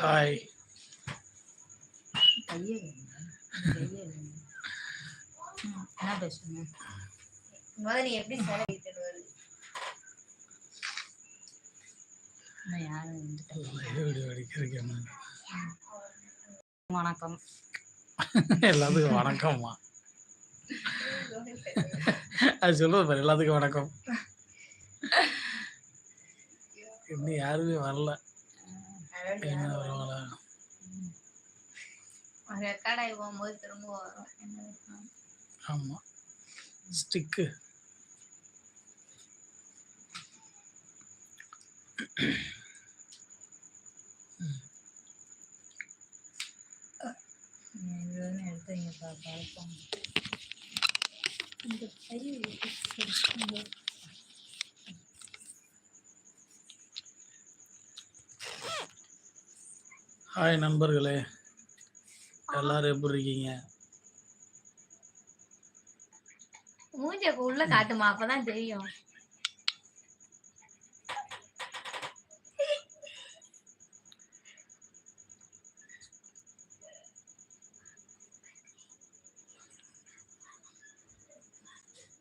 Hi என்ன பேசணும் முதல்ல நீ எப்படி செலவிட்டு வருது வணக்கம். எல்லாத்துக்கும் வணக்கம்மா. அது சொல்லுவது எல்லாத்துக்கும் வணக்கம். இன்னும் யாருமே வரல. என்ன வருவாங்களா ரெக்கார்ட் ஆகி போகும்போது திரும்ப வரும். என்ன விஷயம்? ஆமா. ஸ்டிக்கு இதுன்னு எடுத்து இங்கே பா பார்ப்போம் ஹாய் நண்பர்களே. எல்லாரும் எப்படி இருக்கீங்க? மூஞ்சி உள்ள காட்டுமா? அப்பதான் தெரியும்.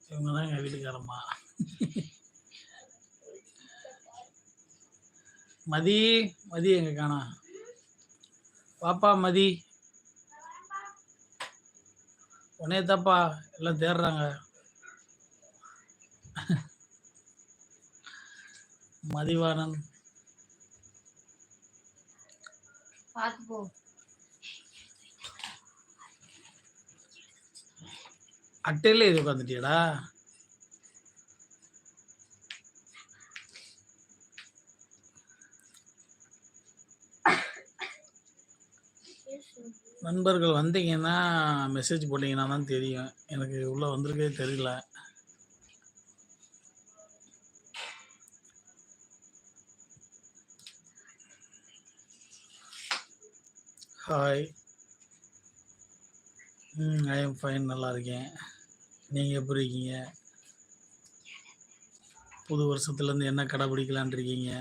இவங்க தான் எங்கள் வீட்டுக்காரம்மா. மதி மதி எங்க காணா? பாப்பா மதி. உன்னே தப்பா எல்லாம் தேடுறாங்க. போ. அட்டையில இது உட்காந்துட்டியடா நண்பர்கள் வந்தீங்கன்னா மெசேஜ் போட்டீங்கன்னா தான் தெரியும். எனக்கு உள்ள வந்திருக்கே தெரியல. ஹாய் ம் ஐ எம் ஃபைன் நல்லா இருக்கேன். நீங்கள் எப்படி இருக்கீங்க? புது வருஷத்துலேருந்து என்ன கடைபிடிக்கலான் இருக்கீங்க?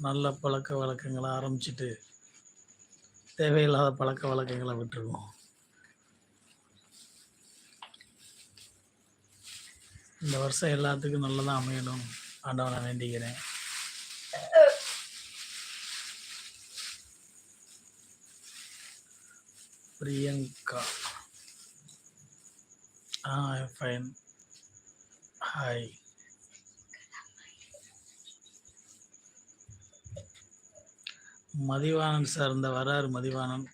நல்ல பழக்க வழக்கங்களை ஆரம்பிச்சிட்டு தேவையில்லாத பழக்க வழக்கங்களை விட்டுருவோம். இந்த வருஷம் எல்லாத்துக்கும் நல்லதாக அமையணும். ஆண்டவனை வேண்டிக்கிறேன். Priyanka. Ah fine hi Mathivanan sir இந்த வராரு மதிவாணன்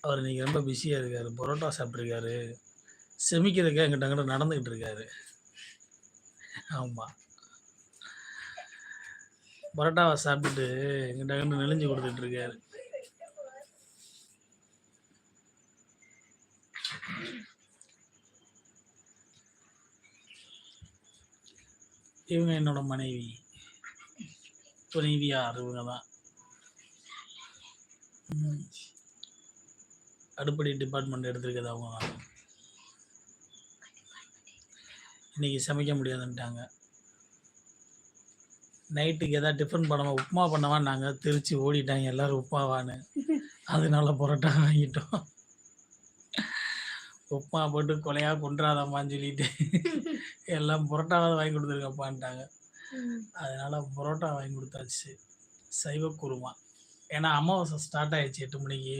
அவர் இன்னைக்கு ரொம்ப பிஸியாக இருக்காரு. பரோட்டா சாப்பிட்ருக்காரு செமிக்கிறதுக்கு எங்கிட்ட அங்கிட்ட நடந்துக்கிட்டு இருக்காரு. ஆமாம் பரோட்டாவை சாப்பிட்டுட்டு எங்கிட்ட அங்கிட்ட நெளிஞ்சு கொடுத்துட்டு இருக்காரு. இவங்க என்னோட மனைவி. துணைவியார் இவங்க தான் அடுப்படி டிபார்ட்மெண்ட் எடுத்திருக்கிறது அவங்க. தான் இன்னைக்கு சமைக்க முடியாதுன்ட்டாங்க. நைட்டுக்கு எதாவது டிஃபன் பண்ணாமல் உப்புமா பண்ணவான்னாங்க. திருச்சி ஓடிட்டாங்க எல்லாரும் உப்புமாவான்னு. அதனால பரோட்டா வாங்கிட்டோம். உப்புமா போட்டு கொலையாக கொண்டுறாதம்மான்னு சொல்லிட்டு எல்லாம் பரோட்டாவாவது வாங்கி கொடுத்துருக்கப்பான்ட்டாங்க அதனால பரோட்டா வாங்கி கொடுத்தாச்சு. சைவ குருமா. ஏன்னா அமாவாசை ஸ்டார்ட் ஆயிடுச்சு எட்டு மணிக்கு.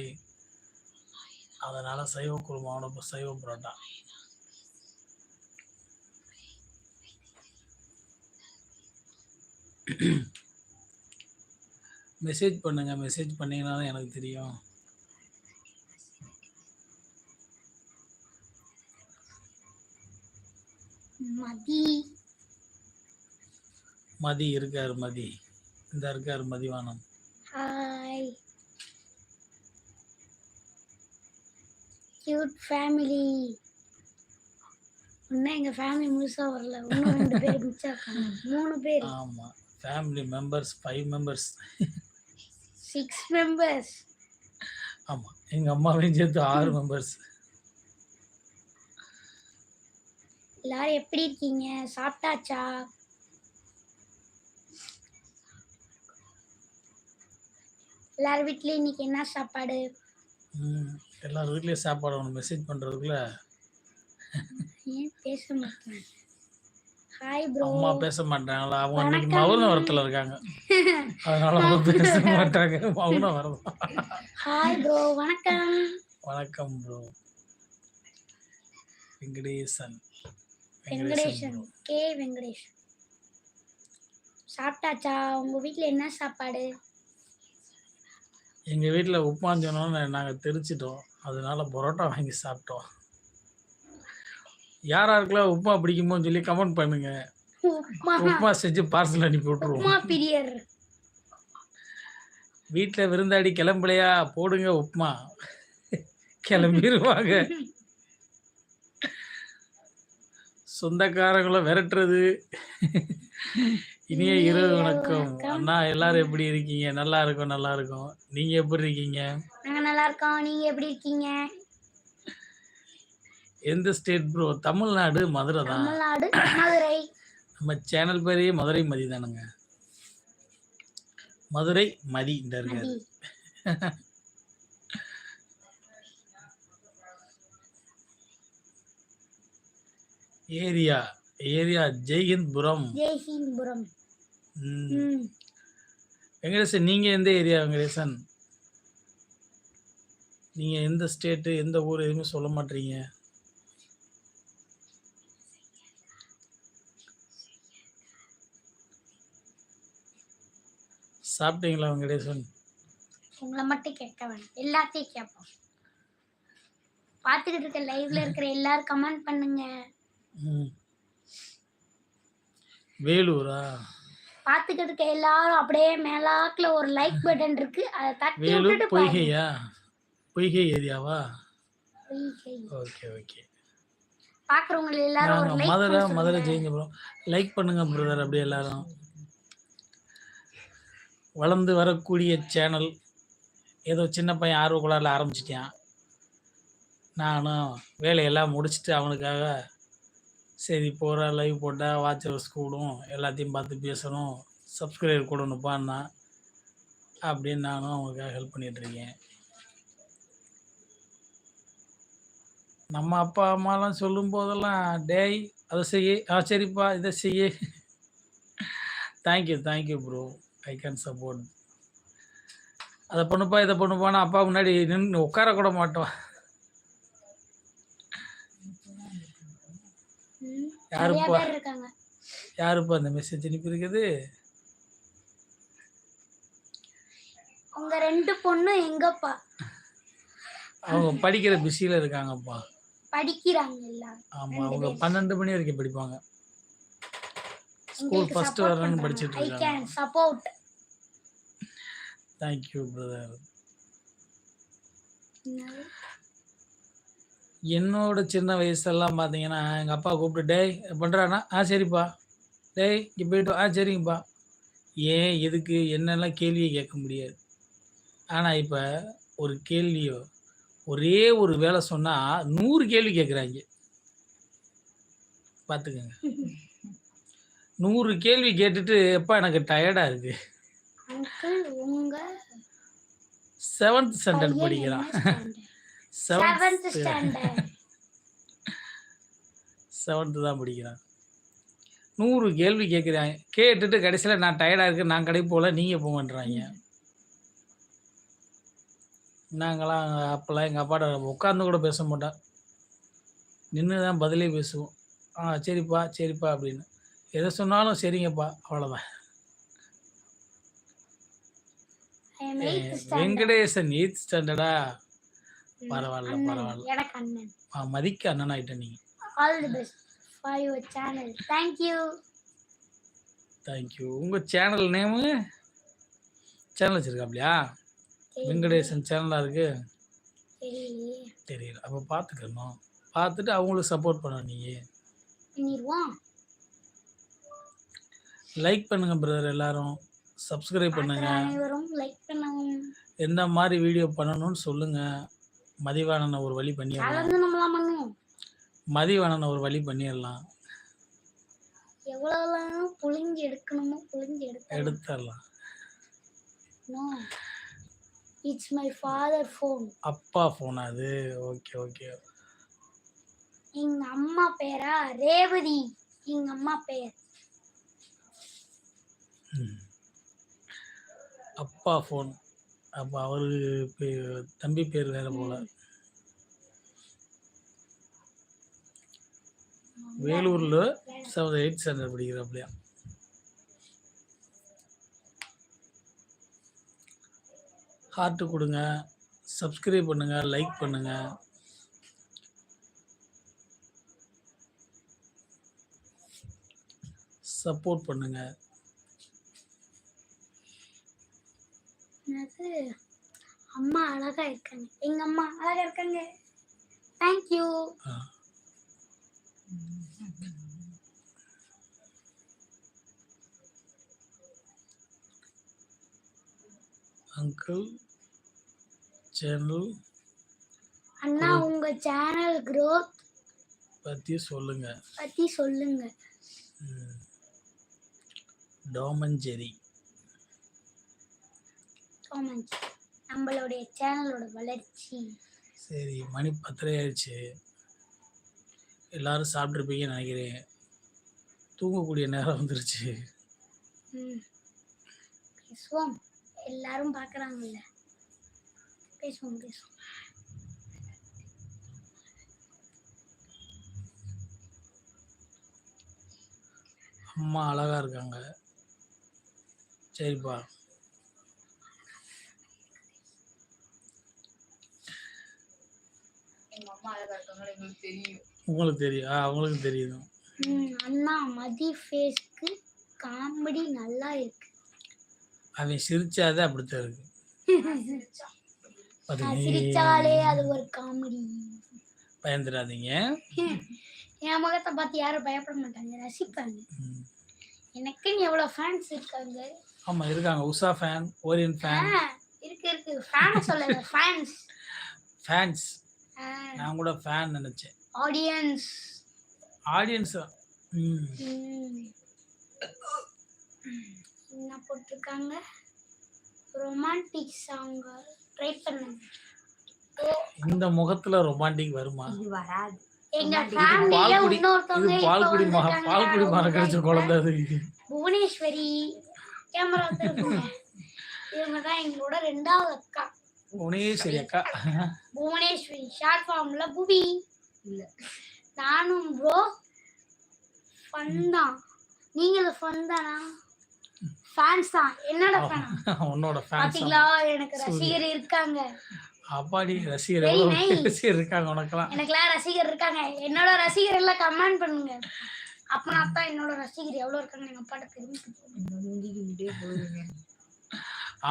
அதனால சைவ குருமாவோட இப்ப சைவ பரோட்டா. மெசேஜ் பண்ணுங்க மெசேஜ் பண்ணீங்கன்னா தான் எனக்கு தெரியும். மதி. மதி இருக்காரு மதி. இந்த இருக்காரு மதிவானம் ஹாய் கியூட் ஃபேமிலி இன்னும் எங்க ஃபேமிலி முழுசா வரல. இன்னும் ரெண்டு பேர் மிச்சம் இருக்காங்க. மூணு பேர். ஆமா. Family members five members six members ஆமா. எங்க அம்மாவையும் சேர்த்து ஆறு மெம்பர்ஸ் எல்லாரும் எப்படி இருக்கீங்க? சாப்பிட்டாச்சா? எல்லார் வீட்லயும் இன்னைக்கு என்ன சாப்பாடு? எல்லார் வீட்லேயும் சாப்பாடு ஒன்று மெசேஜ் பண்ணுறதுக்குள்ள ஏன் பேச மாட்டேன்? ஹாய் ப்ரோ அம்மா பேச மாட்டாங்களா? அவங்க இன்னைக்கு மௌன வரத்தில் இருக்காங்க. அதனால அவங்க பேச மாட்டாங்க. மௌன வரதான் ஹாய் ப்ரோ வணக்கம். வணக்கம் ப்ரோ வெங்கடேசன். வெங்கடேஷன் கே வெங்கடேஷ் சாப்பிட்டாச்சா? உங்க வீட்ல என்ன சாப்பாடு? எங்கள் வீட்டில் உப்புமான்னு சொன்னோன்னு நாங்கள் தெரிச்சிட்டோம். அதனால பரோட்டா வாங்கி சாப்பிட்டோம். யார் யாருக்கெல்லாம் உப்புமா பிடிக்குமோன்னு சொல்லி கமெண்ட் பண்ணுங்க. உப்புமா. செஞ்சு பார்சல் அனுப்பி பிரியர். வீட்டில் விருந்தாடி கிளம்பலையா? போடுங்க உப்புமா. கிளம்பிடுவாங்க சொந்தக்காரங்களை விரட்டுறது. இனிய இரவு வணக்கம். அண்ணா எல்லாரும் எப்படி இருக்கீங்க? நல்லா இருக்கும் நல்லா இருக்கும். நீங்க எப்படி இருக்கீங்க? நாங்க நல்லா இருக்கோம். நீங்க எப்படி இருக்கீங்க? எந்த ஸ்டேட் ப்ரோ தமிழ்நாடு மதுரை தான். தமிழ்நாடு மதுரை. நம்ம சேனல் பேரே மதுரை மதி தானுங்க. மதுரை மதி இந்த இருக்காது ஏரியா ஏரியா ஜெய்ஹிந்த்புரம் ஜெய்ஹிந்த்புரம் வெங்கடேசன் நீங்க எந்த ஏரியா வெங்கடேசன்? நீங்க எந்த ஸ்டேட்டு எந்த ஊர் எதுவுமே சொல்ல மாட்டீங்க. சாப்பிட்டீங்களா வெங்கடேசன்? உங்களை மட்டும் கேட்க வேணாம். எல்லாத்தையும் கேட்போம். பார்த்துக்கிட்டு இருக்க லைவ்ல இருக்கிற எல்லாரும் கமெண்ட் பண்ணுங்க. வேலூரா? பார்த்துக்கிட்டு இருக்க எல்லாரும் அப்படியே மேலாக்குல ஒரு லைக் பட்டன் இருக்கு. அதை தட்டி வேலூர் விட்டுட்டு. பொய்கையா? பொய்கை ஏரியாவா. Okay okay. பார்க்கறவங்க எல்லாரும் மதுரை மதுரை ஜெயிஞ்சபுரம் லைக் பண்ணுங்க பிரதர் அப்படியே எல்லாரும். வளர்ந்து வரக்கூடிய சேனல் ஏதோ சின்ன பையன் ஆர்வக்குள்ளாரில் ஆரம்பிச்சிட்டான். நானும் வேலையெல்லாம் முடிச்சுட்டு அவனுக்காக சரி போகிற லைவ் போட்டால் வாட்சர்ஸ் கூடும் எல்லாத்தையும் பார்த்து பேசணும். சப்ஸ்கிரைபர் கூடணுப்பான்னா அப்படின்னு நானும் அவங்களுக்காக ஹெல்ப் பண்ணிகிட்ருக்கேன் நம்ம அப்பா அம்மாலாம் சொல்லும் போதெல்லாம் டேய் அதை செய்ய. ஆ சரிப்பா இதை செய்ய. Thank you thank you bro I can support அதை பண்ணுப்பா இதை பண்ணுப்பான்னு அப்பா முன்னாடி நின்று உட்கார கூட மாட்டோம் ம், நிறைய யாருப்பா யாருப்பா அந்த மெசேஜ் அனுப்பியிருக்குது உங்க ரெண்டு பொண்ணும் எங்கப்பா? அவங்க படிக்கிற பிஸியில் இருக்காங்கப்பா. படிக்கிறாங்க ஆமாம் அவங்க பன்னெண்டு மணி வரைக்கும் படிப்பாங்க. ஸ்கூல் ஃபர்ஸ்ட் வரணும்னு. படிச்சுட்டு இருக்காங்க. can support. Thank you brother? என்னோட சின்ன வயசெல்லாம் பார்த்தீங்கன்னா எங்கள் அப்பா கூப்பிட்டு டேய் பண்ணுறானா ஆ சரிப்பா. டேய் இங்கே போயிட்டு வா." ஆ சரிங்கப்பா. ஏன் எதுக்கு என்னெல்லாம் கேள்வியை கேட்க முடியாது? ஆனால் இப்போ ஒரு கேள்வியோ ஒரே ஒரு வேலை சொன்னால் நூறு கேள்வி கேட்குறாங்க. பார்த்துக்கோங்க நூறு கேள்வி கேட்டுட்டு எப்பா எனக்கு டயர்டாக உங்க செவன்த் ஸ்டாண்டர்ட் பையன் படிக்கிறான். செவன்த். செவன்த்து தான் படிக்கிறான். நூறு கேள்வி கேட்குறாங்க கேட்டுட்டு கடைசியில் நான் டயர்டாக இருக்கு நான் கடைக்கு போகல நீங்கள் போங்கன்றாங்க நாங்களாம் அப்போல்லாம் எங்கள் அப்பாட்ட உட்காந்து கூட பேச மாட்டோம். நின்று தான் பதிலே பேசுவோம். ஆ சரிப்பா சரிப்பா அப்படின்னு. எதை சொன்னாலும் சரிங்கப்பா அவ்வளோதான். வெங்கடேசன் எயித் ஸ்டாண்டர்டா பரவாயில்ல பரவாயில்ல. எனக்கு அண்ணன். ஆ, மதிக்க அண்ணன் ஆகிட்டேன் நீங்கள் all the best for your channel thank you thank you உங்கள் சேனல் நேமு சேனல் வச்சுருக்காப்லையா? வெங்கடேசன் சேனலாக இருக்குது தெரியலையே. தெரியல. அப்போ பார்த்துக்கணும் பார்த்துட்டு அவங்களுக்கு சப்போர்ட் பண்ண நீங்கள் பண்ணிடுவோம் லைக் பண்ணுங்க பிரதர் எல்லாரும். சப்ஸ்கிரைப் பண்ணுங்க. எந்த மாதிரி வீடியோ பண்ணணும்னு சொல்லுங்க. மதிவானனை ஒரு வழி பண்ணிடலாம். மதிவணனை ஒரு வழி பண்ணிடலாம். எவ்வளவுலாம் புழிஞ்சு எடுக்கணுமோ புழிஞ்சு எடுக்கணும் எடுத்துடலாம். இட்ஸ் மை ஃபாதர் ஃபோன் அப்பா ஃபோன் அது. ஓகே ஓகே எங்க அம்மா பேரா? ரேவதி. எங்க அம்மா பேர். அப்பா ஃபோன் அப்போ அவரு பே- தம்பி பேர் வேற போல. வேலூர்ல செவன் எயிட் ஸ்டாண்டர்ட் படிக்கிறாப்லையா ஹார்ட் கொடுங்க சப்ஸ்கிரைப் பண்ணுங்க லைக் பண்ணுங்க. சப்போர்ட் பண்ணுங்க. என்னது? அம்மா அழகா இருக்காங்க. எங்க அம்மா அழகா இருக்காங்க. தேங்க்யூ. அங்கிள் சேனல் அண்ணா உங்க சேனல் growth பற்றி சொல்லுங்க. பத்தி சொல்லுங்க. ம். டாமஞ்சேரி. காமெண்ட்ஸ் நம்மளுடைய சேனலோட வளர்ச்சி. சரி மணி பத்தரை ஆயிடுச்சு எல்லாரும் சாப்பிட்ருப்பீங்கன்னு நினைக்கிறேன். தூங்கக்கூடிய நேரம் வந்துருச்சு. பேசுவோம். எல்லாரும் பார்க்கறாங்கல்ல. பேசுவோம் பேசுவோம். அம்மா அழகா இருக்காங்க. சரிப்பா எங்க அம்மா அழகா இருக்காங்களா எங்களுக்கு தெரியும் உங்களுக்கு தெரியும். ஆ தெரியும் ம், அண்ணா மதி ஃபேஸ்க்கு காமெடி நல்லா இருக்கு. அவன் சிரிச்சாதே அப்படித்தான் இருக்கு. சிரிச்சாலே அது ஒரு காமெடி பயந்துடாதீங்க. என் முகத்தை பார்த்து யாரும் பயப்பட மாட்டாங்க ரசிப்பாங்க. எனக்குன்னு எவ்வளவு ஃபேன்ஸ் இருக்காங்க? ஆமா இருக்காங்க. உஷா ஃபேன் ஓரியன் ஃபேன் இருக்கு இருக்கு. ஃபேன் சொல்லல ஃபேன்ஸ் ஃபேன்ஸ் நான் கூட ஃபேன் நினைச்சேன். ஆடியன்ஸ் ஆடியன்ஸ் ம். என்ன போட்டிருக்காங்க? ரொமான்டிக் சாங் ட்ரை பண்ணுங்க. இந்த முகத்துல ரொமான்டிக் வருமா? இது வராது. எங்க ஃபேமிலில இன்னொருத்தவங்க பால்குடி. பால்குடி ரொம்ப கிடைச்ச குழந்தை அது. புவனேஸ்வரி. கேமரா இவங்க தான் எங்களோட ரெண்டாவது அக்கா. புவனேஸ்வரி அக்கா. புவனேஸ்வரி ஷார்ட் ஃபார்ம்ல புவி. இல்ல. நானும் ப்ரோ ஃபன் தான். நீங்க ஃபன் தானா? ஃபேன்ஸ் தான். என்னோட ஃபேன் உன்னோட ஃபேன்ஸ் பாத்தீங்களா? எனக்கு ரசிகர் இருக்காங்க. அப்பாடி ரசிகர். ரசிகர் இருக்காங்க உனக்கெல்லாம்? எனக்குலாம் ரசிகர் இருக்காங்க. என்னோட ரசிகர் எல்லாம் கமெண்ட் பண்ணுங்க. அப்பனா தான் என்னோட ரசிகர் எவ்வளவு இருக்காங்க எங்க அப்பாட்ட தெரிஞ்சு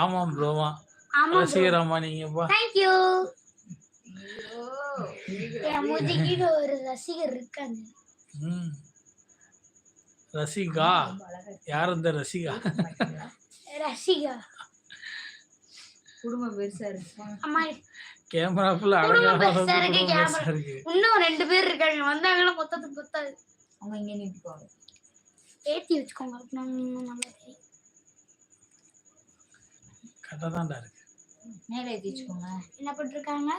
ஆமாம் ப்ரோவா ஆமா ரசிகர் அம்மா நீங்கப்பா தேங்க்யூ மூஞ்சிக்கு ஒரு ரசிகர் இருக்காங்க. ம். ரசிகா? யார் இந்த ரசிகா? ரசிகா. குடும்பம் பெருசா இருக்கு? அம்மா கேமராக்குள்ள அழகா இருக்கு, இன்னும் ரெண்டு பேர் இருக்காங்க. வந்தாங்கன்னா மொத்தத்துக்கு பத்தாது. அவங்க இங்க நின்றுக்குவாங்க ஏத்தி வச்சுக்கோங்க. அப்படின்னா இன்னும் நல்லா தெரியும் கரெக்டாக தான்டா இருக்கு. மேலே ஏத்தி வச்சுக்கோங்க. என்ன பண்ணிருக்காங்க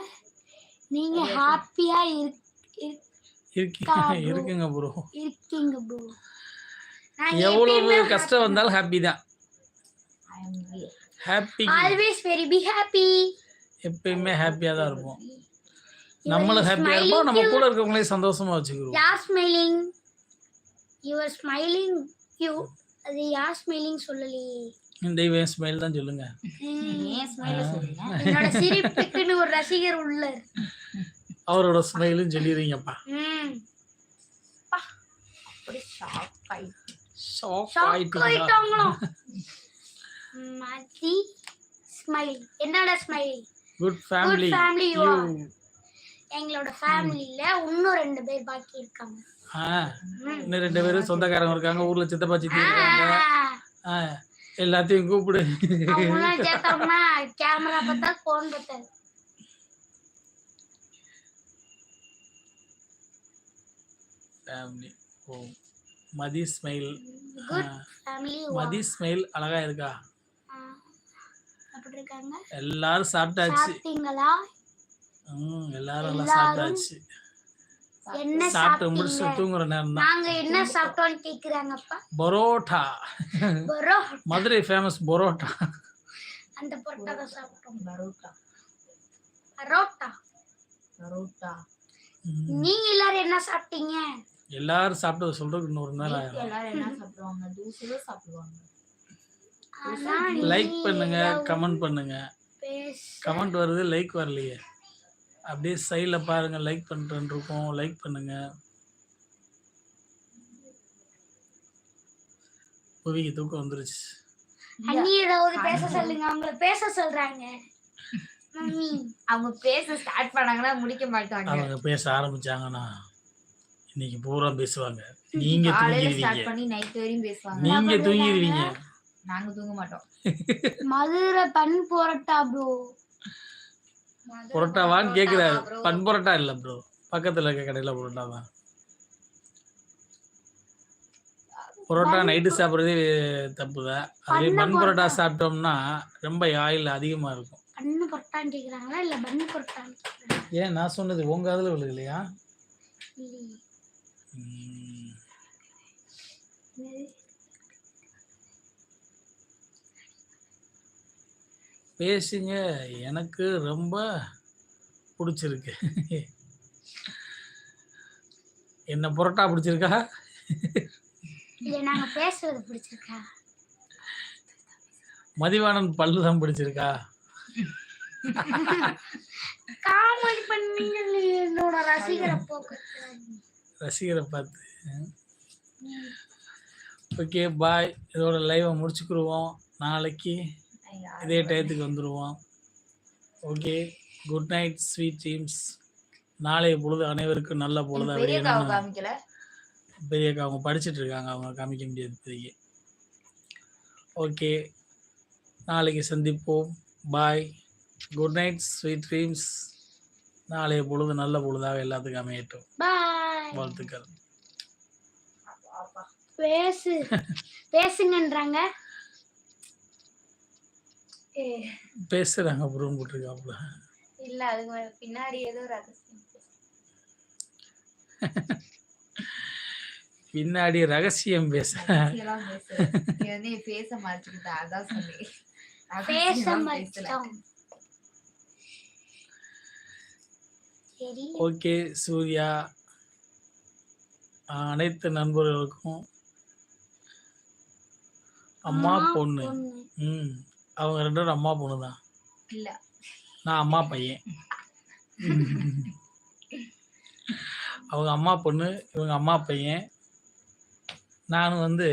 நீங்க ஹாப்பியா இருக்கீங்க. இருக்குங்க ப்ரோ இருக்கீங்க ப்ரோ எவ்வளவு கஷ்டம் வந்தாலும் ஹாப்பி தான். I am happy always very be happy எப்பயுமே ஹாப்பியா தான் இருப்போம். நம்மளும் ஹாப்பியா இருப்போம். நம்ம கூட இருக்கவங்களையும் சந்தோஷமா வச்சுக்கிறோம். யார் ஸ்மைலிங் யுவர் ஸ்மைலிங் யூ அது யார் ஸ்மைலிங் சொல்லலையே. இவன் ஸ்மைல் தான் சொல்லுங்க. ஸ்மைல என்னோட சிரிப்புக்குன்னு ஒரு ரசிகர் உள்ளார் அவரோட ஸ்மைலும் சொல்லிடுறீங்கப்பா. என்னோட ஸ்மைலிங் குட் ஃபேமிலி are. எங்களோட ஃபேமிலில இன்னும் ரெண்டு பேர் பாக்கி இருக்காங்க. இன்னும் ரெண்டு பேரும் சொந்தக்காரங்க இருக்காங்க. ஊர்ல சித்தப்பா சித்தி இருக்காங்க. எல்லாத்தையும் கூப்பிடு. கேமரா பார்த்தா phone பார்த்தாது family oh Mathi smile Mathi smile அழகா இருக்கா? எல்லாரும் சாப்பிட்டாச்சு. ம் எல்லாரும் எல்லாம் எல்லாரும் சாப்பிட்டாச்சு. என்ன சாப்பிட்டு முடிச்சு தூங்குற நேரம் தான். நாங்க என்ன சாப்பிட்டோம்னு கேக்குறாங்கப்பா? பரோட்டா. பரோ மதுரை ஃபேமஸ் பரோட்டா. அந்த பொரோட்டா சாப்பிட்டோம். பரோட்டா. பரோட்டா. பரோட்டா. நீங்க எல்லாரும் என்ன சாப்பிட்டீங்க? எல்லாரும் சாப்பிட்டு சொல்றதுக்கு இன்னொரு நாள் ஆயிரும். எல்லாரும் என்ன சாப்பிடுவாங்க? லைக் பண்ணுங்க கமெண்ட் பண்ணுங்க. கமெண்ட் வருது லைக் வரலையே. அப்படியே சைடில் பாருங்க லைக் பண்ணுறேன் இருக்கோம் லைக் பண்ணுங்க. புவிக்கு தூக்கம் வந்துருச்சு. அண்ணி ஏதாவது பேச சொல்லுங்க அவங்கள பேச சொல்றாங்க. அவங்க பேச ஸ்டார்ட் பண்ணாங்கன்னா முடிக்க மாட்டாங்க. அவங்க பேச ஆரம்பிச்சாங்கன்னா இன்னைக்கு பூரா பேசுவாங்க. நீங்க காலையில ஸ்டார்ட் தூங்கிடுவீங்க. பண்ணி நைட் வரையும் பேசுவாங்க. நீங்க தூங்கிடுவீங்க. நாங்க தூங்க மாட்டோம். மதுரை பன் போரட்டா ப்ரோ புரோட்டாவான்னு கேக்குறாரு. பன் புரோட்டா இல்ல ப்ரோ பக்கத்துல இருக்க கடையில புரோட்டா தான். புரோட்டா நைட்டு சாப்பிட்றதே தப்பு தான். அதே பன் புரோட்டா. சாப்பிட்டோம்னா ரொம்ப ஆயில் அதிகமா இருக்கும். பண்ணு பொரோட்டான்னு கேக்குறாங்களா? இல்ல பன் பொரோட்டான்னு கேக்குறாங்களா? ஏன் நான் சொன்னது உங்க அதுல விழுகலையா இல்லையே. ம். பேசுங்க. எனக்கு ரொம்ப பிடிச்சிருக்கு. என்ன புரோட்டா பிடிச்சிருக்கா? நாங்க பேசுறது பிடிச்சிருக்கா? மதிவாணன் பல்லு தான் பிடிச்சிருக்கா? காமெடி பண்ணீங்களே என்னோட ரசிகரை ரசிகரை பார்த்து. Okay bye. இதோட லைவை முடிச்சுக்கிருவோம். நாளைக்கு இதே டயத்துக்கு வந்துடுவோம் okay good night sweet dreams நாளைய பொழுது அனைவருக்கும் நல்ல பொழுதா. பெரிய பெரியக்கா அவங்க படிச்சிட்டு இருக்காங்க. அவங்க காமிக்க முடியாது பெரிய ஓகே நாளைக்கு சந்திப்போம். Bye good night sweet dreams நாளைய பொழுது நல்ல பொழுதாக எல்லாத்துக்கும் அமையட்டும். வாழ்த்துக்கள். பேசு. பேசுங்கன்றாங்க. பேசுறாங்க அப்புறம் போட்டிருக்காப்புல. இல்ல அதுக்கு பின்னாடி ஏதோ ரகசியம் பின்னாடி ரகசியம் பேச. பேச மாட்டிக்கிட்ட அதான் சொன்னேன். ஓகே சூர்யா. அனைத்து நண்பர்களுக்கும் அம்மா பொண்ணு. ம். அவங்க ரெண்டு பேரும் அம்மா பொண்ணு தான் இல்ல. நான் அம்மா பையன். அவங்க அம்மா பொண்ணு இவங்க அம்மா பையன். நான் வந்து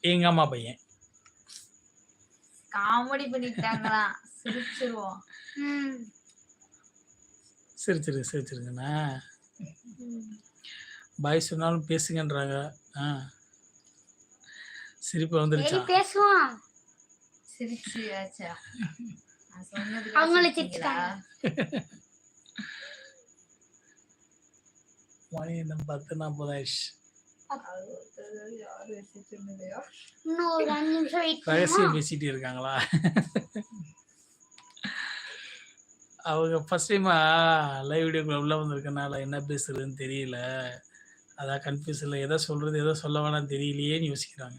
எங்க அம்மா பையன். காமெடி பண்ணிட்டாங்களா சிரிச்சிருவோம். ம். சிரிச்சிருங்க சிரிச்சிருங்கண்ணா. பாய் சொன்னாலும் பேசுங்கன்றாங்க. ஆ. சிரிப்பு சரி வந்துருச்சா? பேசுவோம். சிரிச்சு ஆச்சா நான் சொன்னது அவங்கள மணி பத்து ரகசியம் பேசிட்டு இருக்காங்களா? அவங்க ஃபர்ஸ்ட் டைமா லைவ் வீடியோக்குள்ள உள்ள வந்திருக்கனால என்ன பேசுறதுன்னு தெரியல. அதான் கன்ஃபியூஷன்ல எதை சொல்றது எதை சொல்ல வேணாம் தெரியலையேன்னு யோசிக்கிறாங்க.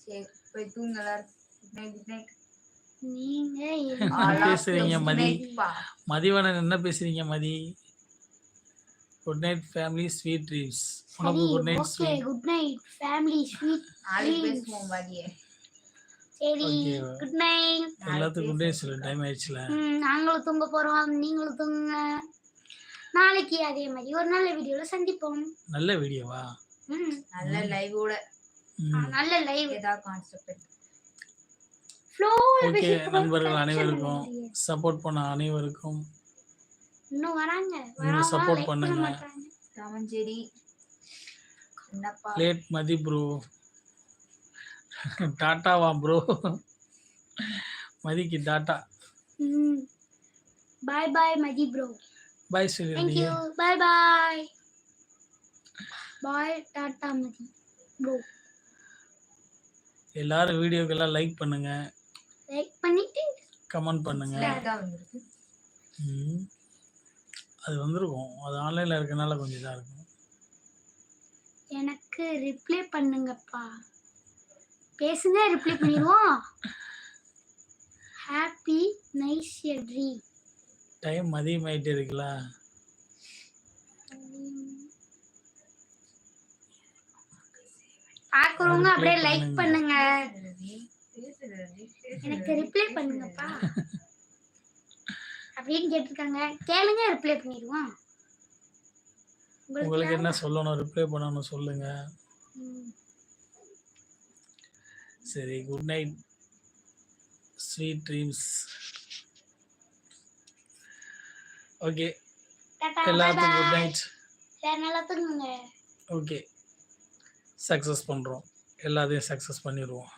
சரி போய் நைட் நீங்க என்ன பேசுறீங்க மதி மதிவணன் என்ன பேசுறீங்க Mathi good night family sweet dreams உனக்கு good night good night family sweet நாளைக்கு பேசுவோம் மதியே சரி. குட் நைட் எல்லாத்துக்கும் குட் நைட் சொல்லு டைம் ஆயிடுச்சுல. நாங்களும் தூங்க போறோம் நீங்களும் தூங்குங்க. நாளைக்கு அதே மாதிரி ஒரு நல்ல வீடியோல சந்திப்போம். நல்ல வீடியோவா? நல்ல லைவோட நல்ல லைவ் ஏதாவது கான்செப்ட் ஃப்ளோ ஓகே நண்பர்கள் அனைவருக்கும் சப்போர்ட் பண்ண அனைவருக்கும். இன்னும் வராங்க பண்ண பண்ணுங்க. லேட் மதி ப்ரோ டாட்டாவா ப்ரோ மதிக்கு டாட்டா. ம். Bye bye Mathi bro bye thank Shirdi you bye bye bye Tata Mathi bro எல்லாரும் வீடியோக்கெல்லாம் லைக் பண்ணுங்க. லைக் பண்ணிட்டு கமெண்ட் பண்ணுங்க. அதான் வந்திருக்கு. ம். அது வந்திருக்கும். அது ஆன்லைனில் இருக்கனால கொஞ்சம் இதாக இருக்கும். எனக்கு ரிப்ளை பண்ணுங்கப்பா. பேசுங்க ரிப்ளை பண்ணிடுவோம். ஹாப்பி நைஸ் ட்ரீம் டைம் அதிகமாயிட்டே இருக்குல்ல. பார்க்குறவங்க அப்படியே லைக் பண்ணுங்க. எனக்கு ரிப்ளை பண்ணுங்கப்பா. அப்படின்னு கேட்டிருக்காங்க. கேளுங்க ரிப்ளை பண்ணிடுவோம். உங்களுக்கு என்ன சொல்லணும் ரிப்ளை பண்ணணும் சொல்லுங்க. சரி good night sweet dreams okay எல்லாத்துக்கும் குட். நைட் ஓகே சக்ஸஸ் பண்ணுறோம் எல்லாத்தையும் சக்ஸஸ் பண்ணிடுவோம்